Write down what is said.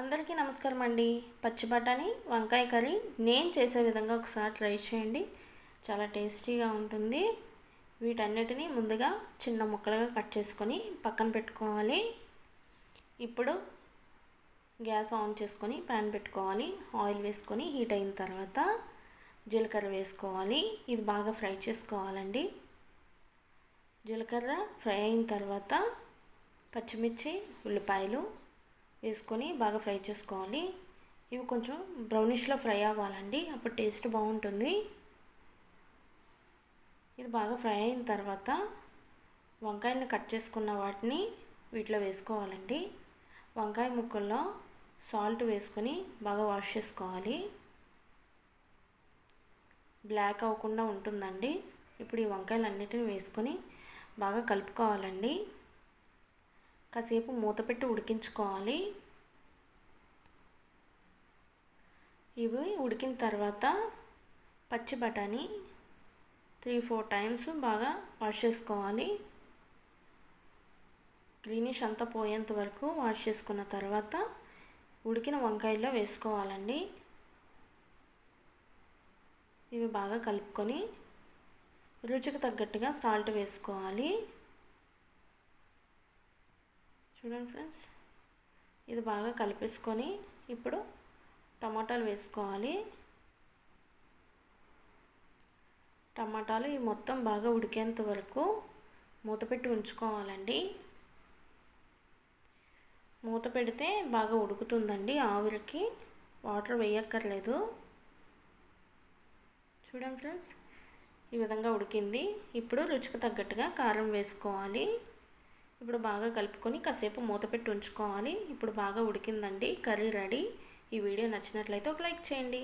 అందరికీ నమస్కారం అండి. పచ్చి బఠానీ వంకాయ కర్రీ నేను చేసే విధంగా ఒకసారి ట్రై చేయండి. చాలా టేస్టీగా ఉంటుంది. వీటన్నిటిని ముందుగా చిన్న ముక్కలుగా కట్ చేసుకొని పక్కన పెట్టుకోవాలి. ఇప్పుడు గ్యాస్ ఆన్ చేసుకొని ప్యాన్ పెట్టుకోవాలి. ఆయిల్ వేసుకొని హీట్ అయిన తర్వాత జీలకర్ర వేసుకోవాలి. ఇది బాగా ఫ్రై చేసుకోవాలండి. జీలకర్ర ఫ్రై అయిన తర్వాత పచ్చిమిర్చి ఉల్లిపాయలు వేసుకొని బాగా ఫ్రై చేసుకోవాలి. ఇవి కొంచెం బ్రౌనిష్లో ఫ్రై అవ్వాలండి. అప్పుడు టేస్ట్ బాగుంటుంది. ఇది బాగా ఫ్రై అయిన తర్వాత వంకాయలను కట్ చేసుకున్న వాటిని వీటిలో వేసుకోవాలండి. వంకాయ ముక్కల్లో సాల్ట్ వేసుకొని బాగా వాష్ చేసుకోవాలి. బ్లాక్ అవ్వకుండా ఉంటుందండి. ఇప్పుడు ఈ వంకాయలు అన్నిటిని వేసుకొని బాగా కలుపుకోవాలండి. కాసేపు మూత పెట్టి ఉడికించుకోవాలి. ఇవి ఉడికిన తర్వాత పచ్చి బఠానీ త్రీ ఫోర్ టైమ్స్ బాగా వాష్ చేసుకోవాలి. గ్రీనిష్ అంతా పోయేంత వరకు వాష్ చేసుకున్న తర్వాత ఉడికిన వంకాయల్లో వేసుకోవాలండి. ఇవి బాగా కలుపుకొని రుచికి తగ్గట్టుగా సాల్ట్ వేసుకోవాలి. చూడండి ఫ్రెండ్స్. ఇది బాగా కలిపేసుకొని ఇప్పుడు టమాటాలు వేసుకోవాలి. టమాటాలు ఈ మొత్తం బాగా ఉడికేంత వరకు మూత పెట్టి ఉంచుకోవాలండి. మూత పెడితే బాగా ఉడుకుతుందండి ఆవిరికి. వాటర్ వేయక్కర్లేదు. చూడండి ఫ్రెండ్స్ ఈ విధంగా ఉడికింది. ఇప్పుడు రుచికి తగ్గట్టుగా కారం వేసుకోవాలి. ఇప్పుడు బాగా కలుపుకొని కాసేపు మూత పెట్టి ఉంచుకోవాలి. ఇప్పుడు బాగా ఉడికిందండి. Curry ready. ఈ వీడియో నచ్చినట్లయితే ఒక లైక్ చేయండి.